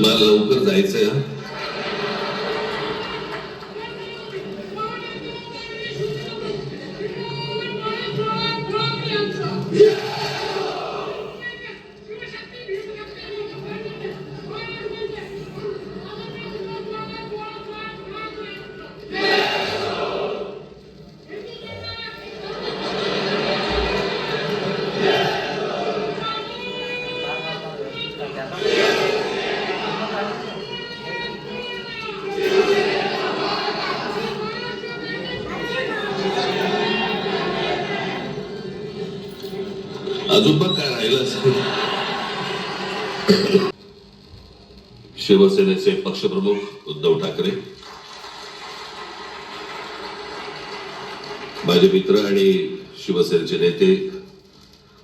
मला लवकर जायचंय Yeah! अजून पण काय राहिलं असेल? शिवसेनेचे पक्षप्रमुख उद्धव ठाकरे माझे मित्र आणि शिवसेनेचे नेते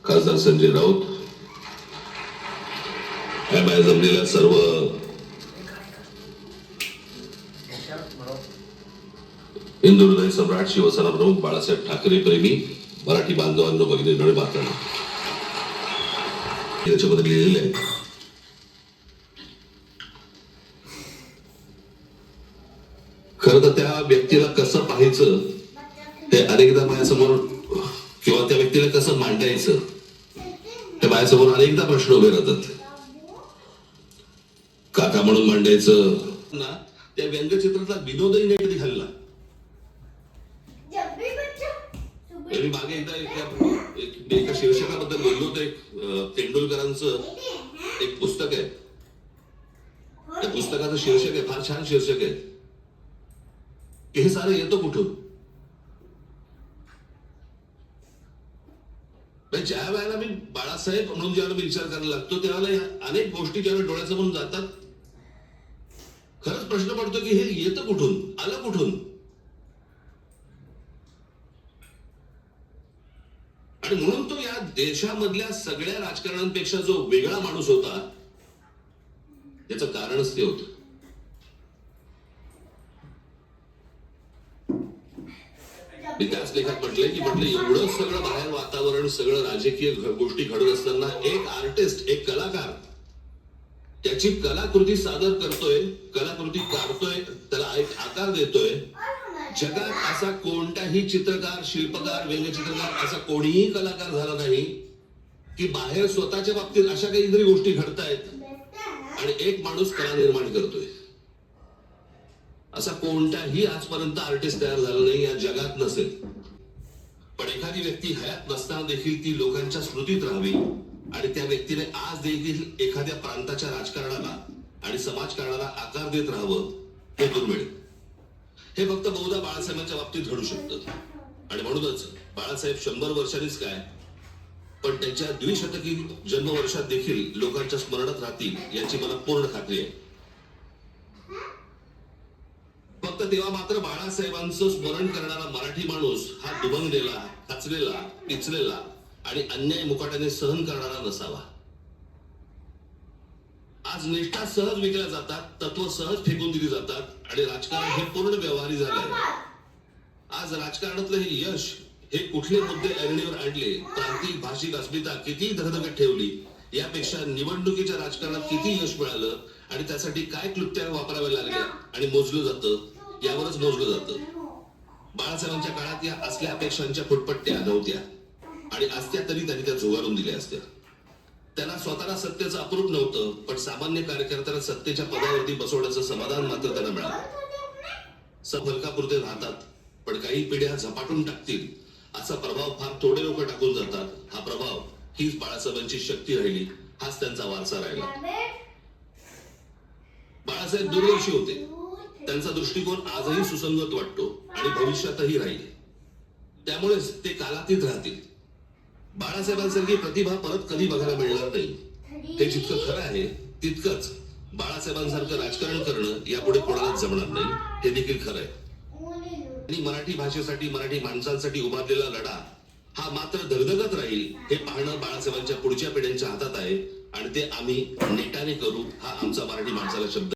खासदार संजय राऊत या बाहेर जमलेल्या सर्व हिंदू हृदय सम्राट शिवसेना प्रमुख बाळासाहेब ठाकरे प्रेमी मराठी बांधवांनो भगिनींनो मातांनो. याच्याबद्दल लिहिलेलं आहे खर तर त्या व्यक्तीला कसं पाहायचं ते अनेकदा माझ्यासमोर किंवा त्या व्यक्तीला कसं मांडायचं ते माझ्यासमोर अनेकदा प्रश्न उभे राहतात काका म्हणून मांडायचं ना त्या व्यंगचित्राचा विनोदही नेट निघाला मी मागे एकदा एका एका शीर्षकाबद्दल बोललो होतो. एक तेंडुलकरांचं एक पुस्तक आहे. त्या पुस्तकाचं शीर्षक आहे फार छान शीर्षक आहे. हे सारं येतं कुठून? म्हणजे ज्या वेळेला मी बाळासाहेब म्हणून ज्यावेळेला मी विचार करायला लागतो त्यावेळेला अनेक गोष्टी ज्यावेळेला डोळ्यासमोरून जातात. खरंच प्रश्न पडतो की हे येतं कुठून? आलं कुठून? आणि म्हणून तो या देशामधल्या सगळ्या राजकारणांपेक्षा जो वेगळा माणूस होता त्याच कारणच ते होत. मी त्याच लेखात म्हटलंय की म्हटलं एवढं सगळं बाहेर वातावरण सगळं राजकीय गोष्टी घडत असताना एक आर्टिस्ट एक कलाकार त्याची कलाकृती सादर करतोय कलाकृती काढतोय त्याला एक आकार देतोय जगात असा कोणताही चित्रकार शिल्पकार व्यंगचित्रकार असा कोणीही कलाकार झाला नाही की बाहेर स्वतःच्या बाबतीत अशा काहीतरी गोष्टी घडतायत. आणि एक माणूस कला निर्माण करतोय. असा कोणताही आजपर्यंत आर्टिस्ट तयार झाला नाही या जगात नसेल. पण एखादी व्यक्ती हयात नसताना देखील ती लोकांच्या स्मृतीत राहावी आणि त्या व्यक्तीने आज देखील एखाद्या प्रांताच्या राजकारणाला आणि समाजकारणाला आकार देत राहावं हे दुर्मिळ. हे फक्त बहुधा बाळासाहेबांच्या बाबतीत घडू शकतं. आणि म्हणूनच बाळासाहेब शंभर वर्षांनीच काय पण त्यांच्या द्विशतकी जन्मवर्षात देखील लोकांच्या स्मरणात राहतील याची मला पूर्ण खात्री आहे. फक्त तेव्हा मात्र बाळासाहेबांचं स्मरण करणारा मराठी माणूस हा दुभंगलेला खचलेला पिचलेला आणि अन्याय मुकाट्याने सहन करणारा नसावा. आज निष्ठा सहज विकल्या जातात तत्व सहज फेकून दिली जातात आणि राजकारण हे पूर्ण व्यवहारी झालंय. आज राजकारणातलं हे यश हे कुठले मुद्दे ऐरणीवर आणले प्रांतिक भाषिक अस्मिता किती धगधगत ठेवली यापेक्षा निवडणुकीच्या राजकारणात किती यश मिळालं आणि त्यासाठी काय क्लुप्त्या वापराव्या लागल्या आणि मोजलं जातं यावरच मोजलं जातं. बाळासाहेबांच्या काळात या असल्या अपेक्षांच्या फुटपट्ट्या नव्हत्या आणि असत्या तरी त्यांनी त्या झुगारून दिल्या असत्या. त्यांना स्वतःला सत्तेचं अप्रूप नव्हतं पण सामान्य कार्यकर्त्याला सत्तेच्या पदावरती बसवण्याचं समाधान मात्र त्यांना मिळालं. सब हलकापुरते राहतात पण काही पिढ्या झपाटून टाकतील असा प्रभाव फार थोडे लोक टाकून जातात. हा प्रभाव हीच बाळासाहेबांची शक्ती राहिली हाच त्यांचा वारसा राहिला. बाळासाहेब दूरदर्शी होते. त्यांचा दृष्टिकोन आजही सुसंगत वाटतो आणि भविष्यातही राहील. त्यामुळेच ते कालातीत राहतील. बाळासाहेबांसारखी प्रतिभा परत कधी बघायला मिळणार नाही. हे जितकं खरं आहे तितकंच बाळासाहेबांसारखं राजकारण करणं यापुढे कोणालाच जमणार नाही. हे देखील खरं आहे. आणि मराठी भाषेसाठी मराठी माणसांसाठी उभारलेला लढा हा मात्र धगधगत राहील हे पाहणं बाळासाहेबांच्या पुढच्या पिढ्यांच्या हातात आहे. आणि ते आम्ही नेटाने करू हा आमचा मराठी माणसाला शब्द